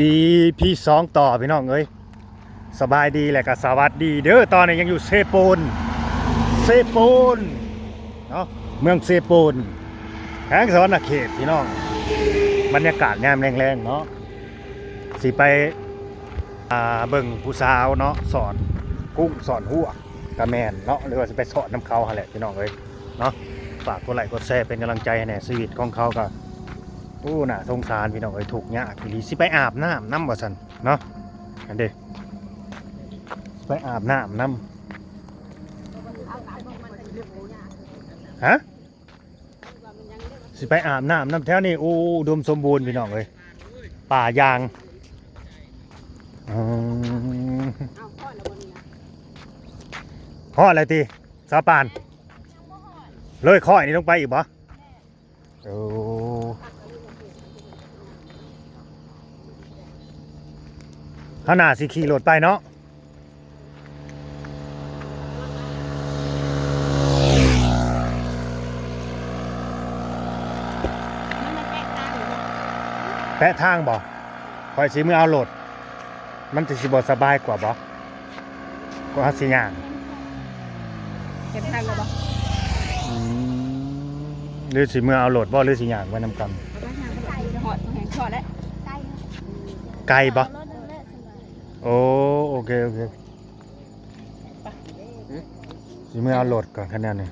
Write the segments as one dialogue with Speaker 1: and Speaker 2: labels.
Speaker 1: ปีพี่สองต่อพี่น้องเอ้ยสบายดีแหละก็สวัสดีเด้อตอนนี้ยังอยู่เซโปนเซโปนเนาะเมืองเซโปนแห่งสวรรณเขตพี่น้องบรรยากาศยามแรงๆเนาะสิไปเบิ่งผู้สาวเนาะสอนกุ้งสอนหัวกระแมนเนาะหรือว่าจะไปสอนน้ำเขาหั่นแหละพี่น้องเอ้ยเนาะฝากกดไลค์กดแชร์เป็นกำลังใจให้แน่ชีวิตของเขาก็ โอ้น่าสงสารพี่น้องเอ้ยถูกยากอีหลีสิไปอาบน้ำน้ำบ่สันเนาะอันเด้ไปอาบน้ำน้ำฮะสิไปอาบน้ำน้ำแถวนี้โอ้ดมสมบูรณ์พี่น้องเอ้ยป่ายางอืม
Speaker 2: เอาพ่อแล้วบนนี้นะ
Speaker 1: ข้ออะไรตีสาปาน เลยข้ออันนี้ลงไปอีกบ่โอ้ ขนาดสิขี่รถไปเนาะ
Speaker 2: มันมันแตกต่างอยู่เนาะ
Speaker 1: แปะทางบ่คอยสิมือเอาโหลด มันจะสิบ่สบายกว่าบ่ก็ฮัสิย่าง
Speaker 2: เก็บทางเลยบ่
Speaker 1: อืมหรือสิมือเอาโหลดบ่หรือสิย่างไว้นำกัน
Speaker 2: เอาไปทางไปจะหอดแหงชอดแล้ว
Speaker 1: ไกลบ่ โอ้โอเคโอเคสิมือเอาโหลดก่อนคะแนนนี่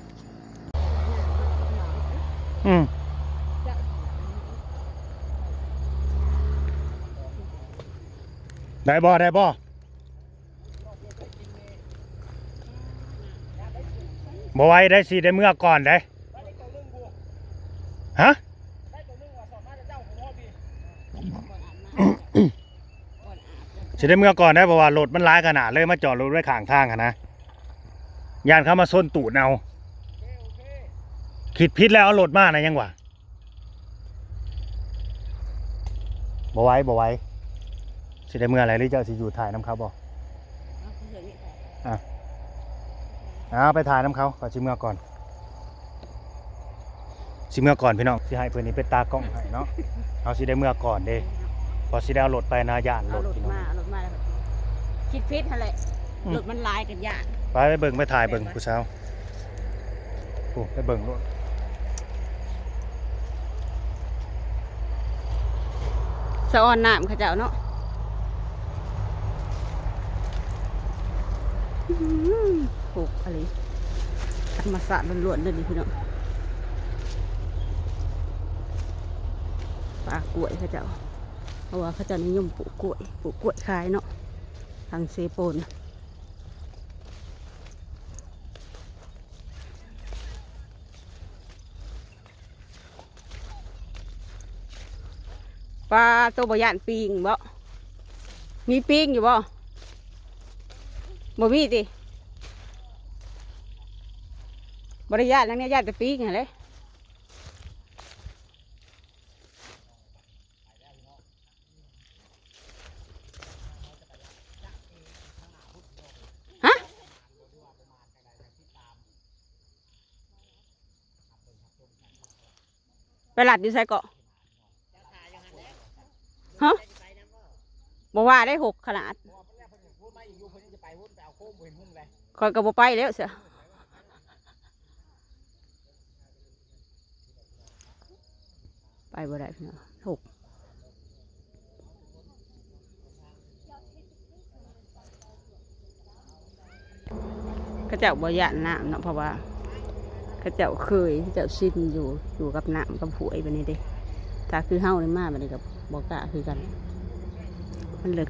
Speaker 1: อืมได้บ่ได้บ่บ่ไหว้ได้สิได้เมื่อก่อนได้ฮะ สิได้เมื่อก่อนได้เพราะว่ารถมันร้ายขนาดเลยมาจอดรถไว้ข้างทางนะยานเข้ามาส้นตูดเอาคิดพิษแล้วเอารถมานะยังวะบ่ไว้บ่ไว้สิได้เมื่ออะไรหรือจ้าสิอยู่ถ่ายน้ำเขาบ่เอาไปถ่ายน้ำเขาขอสิเมื่อก่อนสิเมื่อก่อนพี่น้องสิให้เพื่อนนี้เป็นตากล้องให้เนาะเอาสิได้เมื่อก่อนเด้ พอสิได้เอารถไปนาย่านร
Speaker 2: เอา
Speaker 1: ถ
Speaker 2: รถ
Speaker 1: พี่น้อง
Speaker 2: มาเอารถมาแล้วก็คิดพิษอะไร
Speaker 1: อืม
Speaker 2: รถมันลายกันยาก
Speaker 1: ไปไปเบิ่งไปถ่ายเบิ่งผู้สาวโอ้ไปเบิ่งรถ
Speaker 2: สะออนน้ำเขาเจ้าเนาะอื้อหือโขกอะไรธรรมศาสตร์ล้วนๆเลยนี่พี่น้องปลากล้วยเขาเจ้า เพราะว่าเขาจะนิยมปลูกกล้วยปลูกกล้วยขายเนาะทางเซโปนปลาตัวบยานปิงบ่ มีปิงอยู่บ่ บ่มีติบริญาตแล้วเนี่ยญาติปิงเหรอเลย ไปหลัดอยู่ใส่เกาะฮะบอกว่าได้หกขนาดคอยกับบไปแล้วเสียไปบ่ได้พี่น้องหกเขาเจ้าบ่ยานน้ำเนาะเพราะว่า เขาเจ้าเคยเขาเจ้าชินอยู่อยู่กับน้ำกับหวยแบบนี้เด้ถ้าคือเฮาเลยมาแบบนี้กับบอกกล้าคือกัน มันเลิก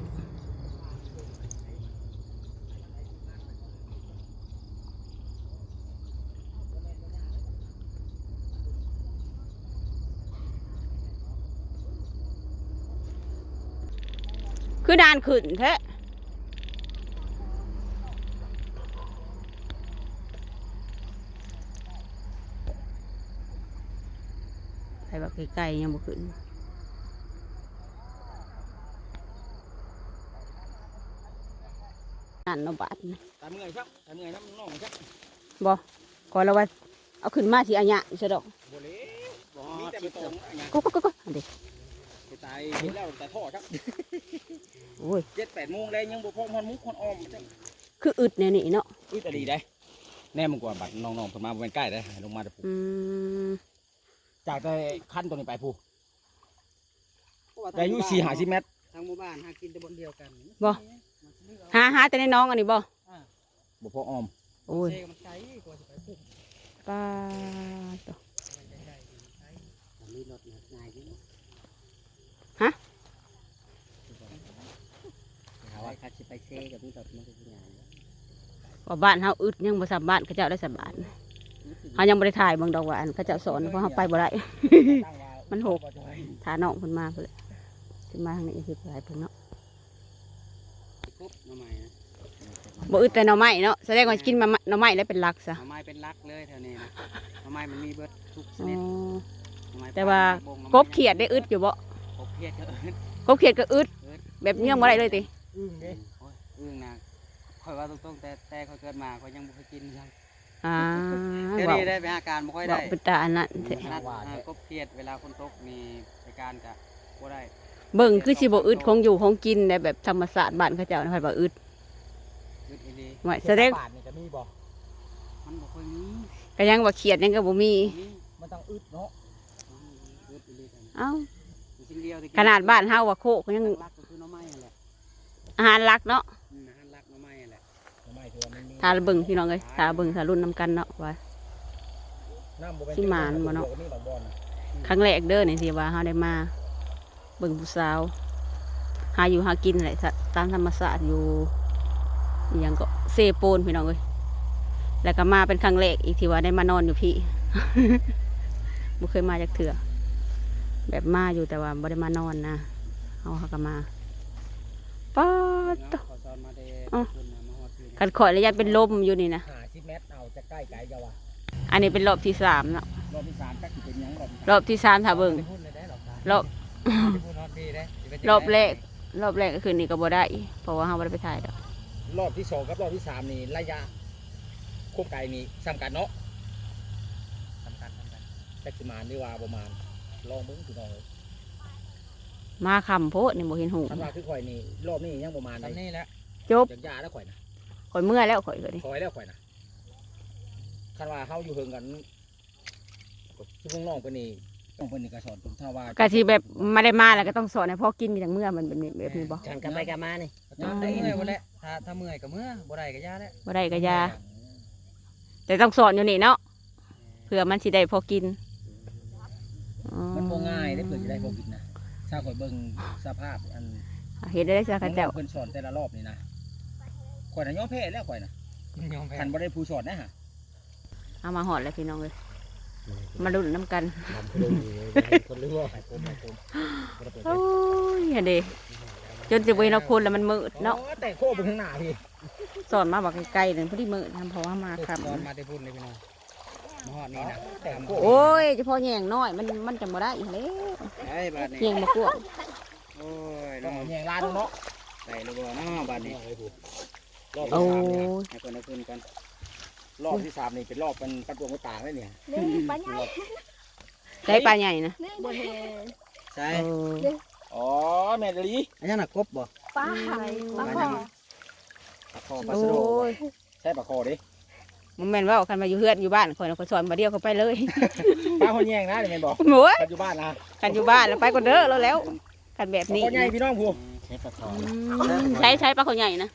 Speaker 2: คือดานขึ้นแท้ใครบอก ไกลๆยังบ่ขึ้นนั่นเนาะบาทนี่
Speaker 3: ตามเงยครับตามเงยน้ำน่องครับ
Speaker 2: บ่ก่อนเราว่าเอาขึ้นมาสิอันยะใช่ดอก
Speaker 3: บ่เลยบ่มีแต่ไปตรงอันเนี้ย
Speaker 2: ก็ก็ก็ก็อันเด็ก
Speaker 3: ไปตายเห็นแล้วแต่ท่อครับ
Speaker 2: โอ้ย
Speaker 3: เจ็ดแปดโมงเลยยังบ่พอฮอนมุกฮอนออมจัง
Speaker 2: คืออึดแนวนี้เนาะ
Speaker 3: อุ้ยแต่ดีได้แน่มึงกว่าบัดน้องๆเพิ่นมาบ่แม่นใกล้ได้ลงมาแต่ผู้
Speaker 2: อืม
Speaker 3: จากแต่คันตัวนี้ไปผู้แต่อายุ4 50เมตร
Speaker 4: ทางหมู่บ้านหากินแต่บนเดียวกัน
Speaker 2: บ่หาหาแต่ในน้องอันนี้บ่
Speaker 3: บ่พอออม
Speaker 2: โอ้ย
Speaker 4: เซมันไกลกว่าจะไปพุ่ง
Speaker 2: ป้าตัว
Speaker 4: มีรถนายที่
Speaker 2: ฮะ
Speaker 4: ถามว่าคัดสิไปเซกับมีรถมันก็คืองาน
Speaker 2: ว่าบ้านเฮาอึดยังบ่สามบ้านเขาเจ้าได้สบาน เฮายังบ่ได้ถ่ายเบิ่งดอกว่าอันเขาเจ้าสอนเพราะเฮาไปบ่ได้ มันหกถ้าน้องเพิ่นมาเพิ่นแหละสิมาทางนี้คือหลายเพิ่นเนาะ
Speaker 4: ครบหน่อไม้นะ
Speaker 2: บ่อึดแต่หน่อไม้เนาะแสดงว่ากินมาหน่อไม้แล้วเป็นหลักซะ
Speaker 4: หน่อไม้เป็นรักเลยแถวนี้นะหน่อไม้มันมีเบิดทุกช
Speaker 2: อ๋อ
Speaker 4: นิดหน่อไม้
Speaker 2: แต่ว่า
Speaker 4: ปลหน่อไม้
Speaker 2: กบเขียดได้อึดอยู่บ่
Speaker 4: กบเขียดก็เอิ้น
Speaker 2: กบเขียดก็อึดแบบเงี้ยบ่ได้เลยติ
Speaker 4: อึ้งเด้โอ้ยอึ้งนะค่อยว่าตรงๆแต่แต่ค่อยเกิดมาค่อยยังบ่เคยกินใช่
Speaker 2: อ่า
Speaker 4: เดี๋ยว
Speaker 2: เว้า
Speaker 4: นี้ได้ไปหาการบ่ค่อย
Speaker 2: เว้า
Speaker 4: ได้
Speaker 2: เป็นตาอันนั้นแท้
Speaker 4: นัดเออกบเขียดเวลาคนตกมีไปการกะบ่ได้
Speaker 2: เบิ่งคือสิบ่อึดของอยู่ของกินได้แบบธรรมศาสตร์บ้านเขาเจ้านะค่อยว่าอึด
Speaker 4: อึดอีหลี
Speaker 2: ว่าแสดง
Speaker 3: บาทนี่ก็มีบ่
Speaker 4: มันบ่ค่อยมี
Speaker 2: ก็ยังว่าเขียดยังก็บ่มี
Speaker 4: บ่มี
Speaker 3: มันต้องอึดเนาะ
Speaker 4: อึดอีหลีกัน
Speaker 2: เอ้า
Speaker 4: สิ่งเดียวที่
Speaker 2: ขนาดบ้านเฮาว่าโคกยัง
Speaker 4: รักก็คือหน้อไม้นั่นแหละ
Speaker 2: อาหารหลักเนาะ
Speaker 3: ถือว่ามันมี
Speaker 2: ถ้าเบิ่งพี่น้องเอ้ยถ้าเบิ่งถ้ารุ่นนํกันเนาะว่า
Speaker 3: น้ำบ่เป็น
Speaker 2: ที่หมานบ่เนาะ
Speaker 3: มีบางบ่อนน่ะ
Speaker 2: ครั้งแรกเด้อนี่ที่ว่าเฮาได้มา เบิ่งผู้สาว หาอยู่หากินแหละซะตามธรรมศาสตร์อยู่อหยังก็เซโปนพี่น้องเอ้ยแล้วก็มาเป็นครั้งแรกอีกที่ว่าได้มานอนอยู่พี่ บ่เคยมาจากเถื่อแบบมาอยู่แต่ว่าบ่ได้มานอนนะเฮาเฮาก็มาป๊าด
Speaker 4: เนาะ
Speaker 2: ตะ
Speaker 4: ขอสอ นมาเด้
Speaker 2: อ้อ
Speaker 4: คุณน่ะมาฮอดพี่
Speaker 2: คันข่อยระยะเป็นลมอยู่นี่นะ
Speaker 3: ห้าสิบเมตรเอาจะใกล้ไกลจะว่า
Speaker 2: อันนี้เป็นรอบที่สามเนาะ
Speaker 3: รอบที่สามจักสิเป็นหยังรอบที่
Speaker 2: รอบที่สามถ้าเบิ่ง
Speaker 4: พูดเลยได้หรอกครับ
Speaker 2: รอบ
Speaker 4: พูดฮอดพี่ได้สิไปเจ
Speaker 2: รอบแรกรอบแรกก็คือนี่ก็บ่ได้ เพราะว่าเฮาบ่ได้ไปถ่ายดอก
Speaker 3: รอบที่สองกับรอบที่สามนี่ระยะควบไกลนี่สำคัญเนาะ
Speaker 4: สำคัญสำคัญ
Speaker 3: จักสิมานหรือว่าประมาณลองเบิ่งพี่น้อง
Speaker 2: มาคำโพดนี่บ่เห็นหู
Speaker 3: คันว่าคือข่อยนี่รอบนี้ยังประมาณ
Speaker 4: ตอน
Speaker 3: นี้
Speaker 4: นี้แหละ
Speaker 2: จบ
Speaker 3: จักยาแล้วข่อยนะ
Speaker 2: ข่อยเมื่อยแล้วข่อยก็ดิ
Speaker 3: ข่อยแล้วข่อยนะคันว่าเฮาอยู่เฮิงกันชุมน้องเพิ่นนี่น้องเพิ่นนี่ก็สอนผมถ้าว่า
Speaker 2: ก็สิแบบไม่ได้มาแล้วก็ต้องสอนให้พ่อกินอย่างเมื่อมันแบบนี้แบบนี้บ่
Speaker 4: กันกันไปกันมานี่
Speaker 2: อืม
Speaker 4: ได้เลยบ่แหละถ้าถ้าเมื่อยก็เมื่อบ่ได้ก็ยาแล้ว
Speaker 2: บ่ได้ก็อยา แต่ต้องสอนอยู่นี่เนาะเพื่อมันสิได้พอกินอ๋อ
Speaker 3: มันบ่ง่ายได้เพิ่นสิได้บ่กินนะถ้าข่อยเบิ่งสภาพอัน
Speaker 2: เห็นได้ได้จ้ะข้าเจ้า
Speaker 3: เพิ่นสอนแต่ละรอบนี่นะ ข่อยน่ะยอมแพ้แล้วข่อยน่ะ
Speaker 4: ยอมแพ้
Speaker 3: คันบ่ได้ผู้สอนนะฮะ
Speaker 2: เอามาหอดเลยพี่น้องเลยมาลุ้นน้ำกัน
Speaker 3: คนรู้ว่าไปผมไปผม
Speaker 2: โอ้ยเห็นดิจนสิบเวนเอาคนแล้วมันมืดเนาะ
Speaker 3: อ๋อแต่โคไปข้างหน้าพี่
Speaker 2: สอนมาบอกไกลๆเลยพอดีมืดทำเพราะว่ามาครับ
Speaker 4: ตอนมาได้พูดเลยพี่น้องมาฮอดนี่นะ
Speaker 3: แต่โค
Speaker 2: โอ้ยเฉพาะแยงน้อยมันมันจะบ่ได้อีกแล้ว
Speaker 4: ไอ้บาดนี้
Speaker 2: แยงมากวาง
Speaker 4: โอ้ย
Speaker 3: ต้
Speaker 4: น้
Speaker 3: อ
Speaker 4: องง
Speaker 3: แยงลานเนาะ
Speaker 4: ใส่ระเบิดเนาะบาดนี้
Speaker 3: รอบ
Speaker 2: โอ้
Speaker 3: ที่สามเนี่ย
Speaker 2: ย
Speaker 4: ให้คนเอาขึ้นก่อน
Speaker 3: รอบที่สามนี่เป็นรอบเป็นประตูกระต่างเลยเนี่ย
Speaker 2: ใช้ปลาใหญ่นะ
Speaker 4: ใช่
Speaker 2: เออ
Speaker 3: อ๋อแม่ดลี
Speaker 4: อันนั้นน่ะกบบ่
Speaker 5: ป้าหายป้าขอ
Speaker 4: ปลาคอปลา
Speaker 2: โอ้
Speaker 4: สะโด
Speaker 2: ย
Speaker 3: ใช่ปลาคอดิ
Speaker 2: มันแม่นว่าคันมาอยู่เฮือนอยู่บ้านคนเราก็สอนมาเดียวเขาไปเลย
Speaker 3: ปลาคนแยงนะเดี๋ยวแม่บอก
Speaker 2: โอ้ย
Speaker 3: ปัจจุบันนะ
Speaker 2: กันอยู่บ้านแล้วไปก็เด้อแล้วแล้วกันแบบนี้
Speaker 3: ปลาคนใหญ่พี่น้องผู้
Speaker 4: ใช้ปลาคอ
Speaker 2: อืมใช้ใช้ปลาเขาใหญ่นะ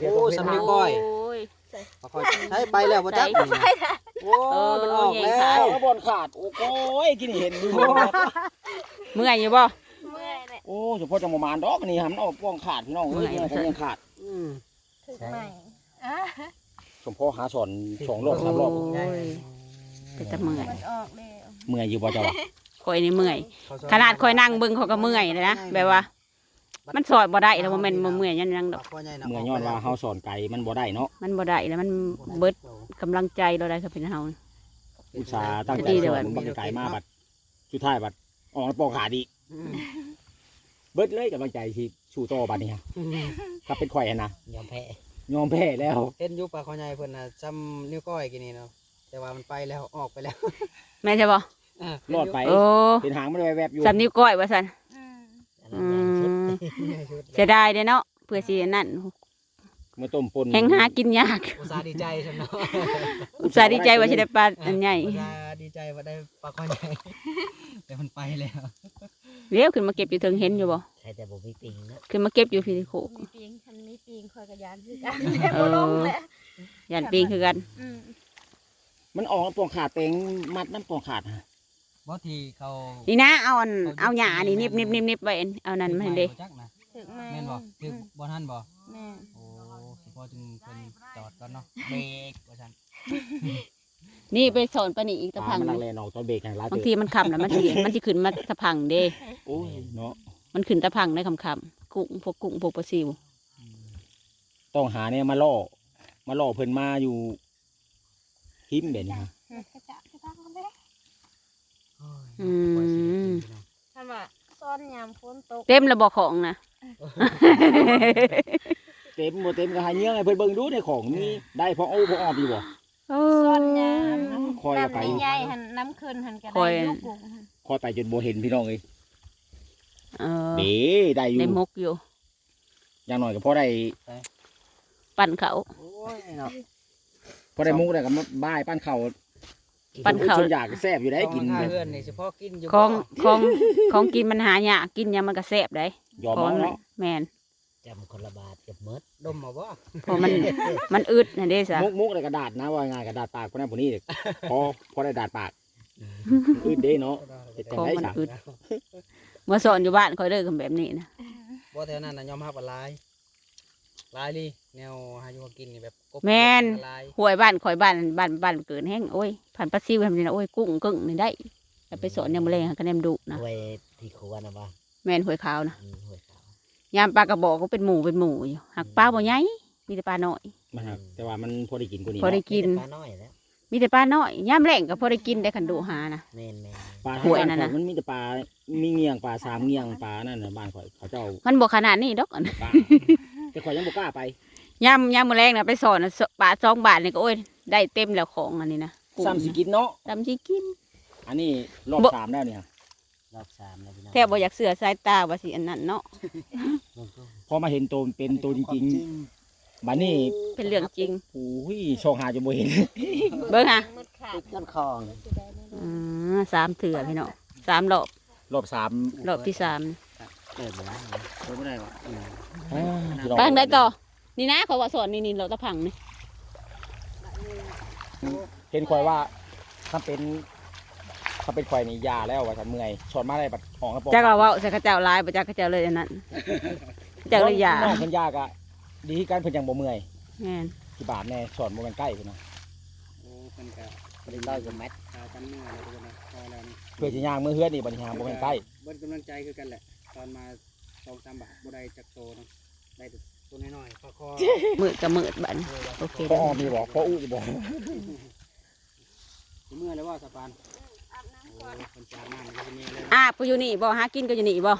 Speaker 4: โอ้สำลีก้อย
Speaker 2: โอ้ย
Speaker 4: ปลาคอใช้ไปแล้วบ่จ๊ะ
Speaker 2: ใช่
Speaker 4: โอ้มันออกแล้
Speaker 2: เออ
Speaker 4: ว
Speaker 3: เอาบอลขาด โอ้โหกินเห็นอยู่
Speaker 2: เมื่อยอยู่บ่
Speaker 5: เมื่อยเลย
Speaker 3: โอ้เฉพาะจังประมาณดอกนี่ฮะมันออกป้องขาดพี่น้องเอ้ย
Speaker 2: เมื่
Speaker 3: ยั
Speaker 2: อย
Speaker 3: งก็ยังขาด
Speaker 4: อืม
Speaker 5: ถึงใหม่อะ
Speaker 3: สมพ่อหาสอนสองรอบสามรอบ
Speaker 2: โอ้ยเป็นแต่เมื่อย
Speaker 5: มันออกเลย
Speaker 3: เมื่อยอยู่บ่เจ้า
Speaker 2: คอยนี่เมื่อย ขนาดคอยนั่งเบิ่งเขาก็เมื่อยเลยนะแบบว่า มันสอยบ่ได้แล้วบ่แม่นบ่เมื่อยยันยังดอก
Speaker 4: ปลาคอใหญ่น่ะ
Speaker 3: เมื่อยย้อนว่าเฮาสอนไก่มันบ่ได้เนาะ
Speaker 2: มันบ่ได้แล้วมันเบิดกำลังใจเราได้ครับเป็นเฮา
Speaker 3: อุตส่าห์ตั้งใจ
Speaker 2: ดี
Speaker 3: ส
Speaker 2: เดี๋ยว
Speaker 3: อนมันบ่ไก่มาบัดสุดท้ายบัดออกมาปอกขาดอีก
Speaker 4: อืม
Speaker 3: เบิดเลยกำลังใจสิสู้ต่อบัดนี้ฮะถ้าเป็นข่อยอะนะ
Speaker 4: ยอมแพ้
Speaker 3: ยอมแพ้แล้ว
Speaker 4: เห็นอยู่ปลาคอใหญ่เพิ่นน่ะจำนิ้วก้อยกินนี่เนาะแต่ว่ามันไปแล้วออกไปแล้ว
Speaker 2: แม่นใช่บ่ะ
Speaker 3: รอดไป
Speaker 2: โอ้
Speaker 3: เป็นหางมันแวบๆอยู่
Speaker 2: สำนิ้วก้อยว่าซั่น
Speaker 5: อืม
Speaker 2: เสียดายเด้เนาะเพื่อสิอันนั่น
Speaker 1: มาต้มปน
Speaker 2: แหงหากินยาก
Speaker 4: อุตส่าห์ดีใจฉันเนาะ
Speaker 2: อุตส่าห์ดีใจว่าสิได้ปลาอันใหญ่
Speaker 4: อุตส่าห์ดีใจว่าได้ปลาคอยใหญ่แต่มันไปแล้ว
Speaker 2: เลี้ยวขึ้นมาเก็บอยู่เทิงเห็นอยู่บ่
Speaker 6: ใครแต่บ่มีปิงนะ
Speaker 2: ขึ้นมาเก็บอยู่พี่โคก
Speaker 5: มีปีงฉันมีปีงคอยกระยานคือกัน
Speaker 2: เอ
Speaker 5: บ่
Speaker 2: อ
Speaker 5: ลงแหละ
Speaker 2: ยันปีงคือกัน
Speaker 5: อืม
Speaker 3: มันออกน้ำปองขาดเต็งมัดน้ำปองขาดฮะ
Speaker 4: บ่ที่เขา
Speaker 2: นี่นะเอาอันเอาหญ้านี่นิบนิบนิบนิบไว้อันเอานั่นมาให้เด้
Speaker 4: จักนะ
Speaker 5: ถึงแม่
Speaker 4: แม่นบ่ถึกบ่ทันบ่
Speaker 5: แม่
Speaker 4: โอ้สิพอจึงเพิ่นจอดก่อนเนาะเบรกว่าซั่น
Speaker 2: นี่ไปสอนปานี่อีกตะพัง
Speaker 3: มัน
Speaker 2: ห
Speaker 3: ลั
Speaker 2: นึ่
Speaker 3: ง
Speaker 2: ง
Speaker 3: แลนออกตอนเบรกไงร้าย
Speaker 2: บาง
Speaker 3: เตะ
Speaker 2: ทีมันขำนะมันสิมันสิขึ้นมาตะพังเด้
Speaker 3: โอ้ยเนาะ
Speaker 2: มันขึ้นตะพังได้คำคำๆกุ้งพวกกุ้งพวกปลาซิว
Speaker 3: ต้องหาเนี่ยมาล่อมาล่อเพิ่นมาอยู่หิมแบบนี้ฮะ
Speaker 5: กระจะกระจะเอาไป
Speaker 4: โอ้ย
Speaker 2: อื
Speaker 4: ปล่อยสิได้
Speaker 2: ม
Speaker 4: กินพี่น้อง
Speaker 5: ท่านว่าซ่อนยามฝนตก
Speaker 2: เต็มระบอกของนะ
Speaker 3: เต็มบ่เต็มก็หาเงี้ยให้เพิ่นเบิ่งดูในของมีได้พอเอาพอออมอยู่บ่
Speaker 5: ซ่อนยาม
Speaker 3: คอยเอาไป
Speaker 5: น้ำใหญ่ๆหันน้ำขึ้นหันกระ
Speaker 2: คอย
Speaker 5: ได้ลูกกุ้งหัน
Speaker 3: คอยไปจนบ่เห็นพี่น้องเอ้ย
Speaker 2: เออ
Speaker 3: เด้ได้อยู่
Speaker 2: ได้มกอยู่
Speaker 3: อย่างน้อยก็พอได้
Speaker 2: ปั่นเขา
Speaker 4: โอ้ยเนาะ
Speaker 3: พอได้มุกได้ก็มาบ้ายปั้นเข่า
Speaker 2: ปั้นข้าว
Speaker 3: ส่วนอยากแซ่บอยู่ได้กิน
Speaker 4: ต้องมาทาเพื่อนนี่เฉพาะกินอยู่
Speaker 2: ของ
Speaker 4: บ่
Speaker 2: ของของกินมันหายากกินยังมันก็แซ่บได้
Speaker 3: ยอม
Speaker 2: เพราะ
Speaker 3: เอา
Speaker 2: มัน
Speaker 3: เนาะ
Speaker 2: แมน
Speaker 6: จำคนละบาทกับมด
Speaker 4: ดมเอาบ่
Speaker 2: เพราะมันมันอึดนะเด้ซะ
Speaker 3: มุกมุกได้กระดาษนะว่าง่ายกระดาษปากคนนั้นคนนี้เด็กพอพอได้ดาษปากอื่นเด้เนาะเฮ็ดจั
Speaker 2: ของ
Speaker 3: ได๋
Speaker 2: มัน
Speaker 3: จ้ะ
Speaker 2: อึดเมื่อสอนอยู่บ้านคอยเลิกกันแบบนี้นะ
Speaker 4: บ่แถวนั้นน่ะยอมรับว่าหลายหลายลี แนวหาอยู่หากินนี่แบบกบ
Speaker 2: แม่น
Speaker 4: หลาย
Speaker 2: หวยบ้านคอยบ้านบ้านบ้านเกินแห้งโอ้ยผ่านปลาซิวทำนี่นะโอ้ยกุ้งกึ่งนี่ได้แต่ไปสอนยังไม่เลยก็แนมดุนะ
Speaker 6: เอาไว้ที่ครัวนะบ่า
Speaker 2: แม่นหวยขาวนะ
Speaker 6: อืมห้วยขาว
Speaker 2: ยามปลากระบอกก็เป็นหมูเป็นหมูอยู่หักปลาบ่ใหญ่มีแต่ปลาน้อย
Speaker 3: มันครับแต่ว่ามันพอได้กินกว่านี้
Speaker 2: พอได้
Speaker 3: เนาะ
Speaker 2: กิน
Speaker 6: ปลาน้อยแล้ว
Speaker 2: มีแต่ปลาน้อยยามแรงก็พอได้กินได้ขันดุหานะ
Speaker 6: แม่นแม่น
Speaker 3: ปลา
Speaker 2: หวยนั่นน่ะ
Speaker 3: มันมีแต่ปลา มีเงียงปลาสามเงียงปลานั่นน่ะบ้านข่อยเขาเจ้า
Speaker 2: มันบอกขนาดนี้ดอกอัน
Speaker 3: ปลาแต่ข่อยยังบ่กล้าไป
Speaker 2: ยามยามมื้อแรงนะไปสอนน่ะสปลาสองบาทนี่ก็โอ้ยได้เต็มแล้วของอันนี้นะกุ้ง
Speaker 3: ซ้ำสิกินเนาะ
Speaker 2: ซ้ำสิกิน
Speaker 3: อันนี้รอบ
Speaker 2: บ่
Speaker 3: สามแล้วเนี่ย
Speaker 6: รอบสามแล้วพี่น้อง
Speaker 2: แทบบ่อยากเสือสายตาว่าสิอันนั้นเนาะ
Speaker 6: มึงก็
Speaker 3: พอมาเห็นตัวเป็นตัวจริงๆบัดนี้
Speaker 2: เป็นเรื่องจริง
Speaker 3: โอ้ยช่องหาจะบ่เห็น
Speaker 2: เบิ่งฮะ
Speaker 5: มืดขาด
Speaker 6: ติดต้นคอง
Speaker 5: สิได้แน่นอน
Speaker 2: อือสามเถื่อพี่น้องสามรอบ
Speaker 3: รอบสาม
Speaker 2: รอบที่สาม
Speaker 6: เกิดมาแล้ว
Speaker 3: เปิดบ่ได้วะ
Speaker 2: ไปทางใดต่อ นี่นะเขาว่าสอนนี่นี่เราตะพังนี่
Speaker 3: เห็นข่อยว่าถ้าเป็นถ้าเป็นข่อยนี่ยาแล้วว่าฉันเมื่อยชอนมาได้บัดออกแล้วปอก
Speaker 2: จักเราเว่าใส่ข้าเจ้าลายบ่จักข้าเจ้าเลยอันนั้นจักเลยยา
Speaker 3: น้องเพิ่นยากอะดีที่กันเพิ่นยังบ่เมื่อย
Speaker 2: แม่น
Speaker 3: ที่บาทแน่สอนบ่แม่นใกล้พุ่นนะ
Speaker 4: โอ้เพิ่นก็
Speaker 6: ไม่ได้ร้อยกว่าเม็ด
Speaker 4: พากันเมื่อยแล้วทุกคนนะพอแล้วนี่
Speaker 3: เพื่อสิย่างมือเฮือนนี่บัดนี้หาบ่แม่นใกล้
Speaker 4: เบิ้ลกำลังใจคือกันแหละ ตอนมาสองสามบาทบ่ได้จักโตเนาะได้แต่ตัวน้อยๆคอคอ
Speaker 2: มืดกับมืดบัดนโอเค
Speaker 3: พอออมนี่บ่พออู้นี่บ่
Speaker 4: เมื่อยแล้วว่าสะพานโอ้คนจามากมันจะมีเลย
Speaker 2: อาบก็อยู่นี่บ่หากินก็อยู่นี่บ่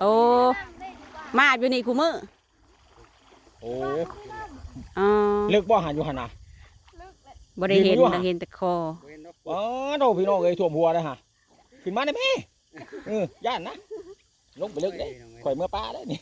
Speaker 2: โอ้มาอาบอยู่นี่คูมือ
Speaker 3: โอ้
Speaker 2: อ๋อ
Speaker 3: เลิกบ่หันอยู่หั่นน่ะ
Speaker 2: บ่ได้เห็น
Speaker 3: อยู่หะ
Speaker 2: เห็นแต่คอ
Speaker 4: เว้นดอก
Speaker 3: อ๋อโดพี่น้องเอ้ยท่วมหัวเลยฮะขึ้นมาได้แม่เออย่านนะลงไปเลิกได้ข่อยเมื่อป้าได้นี่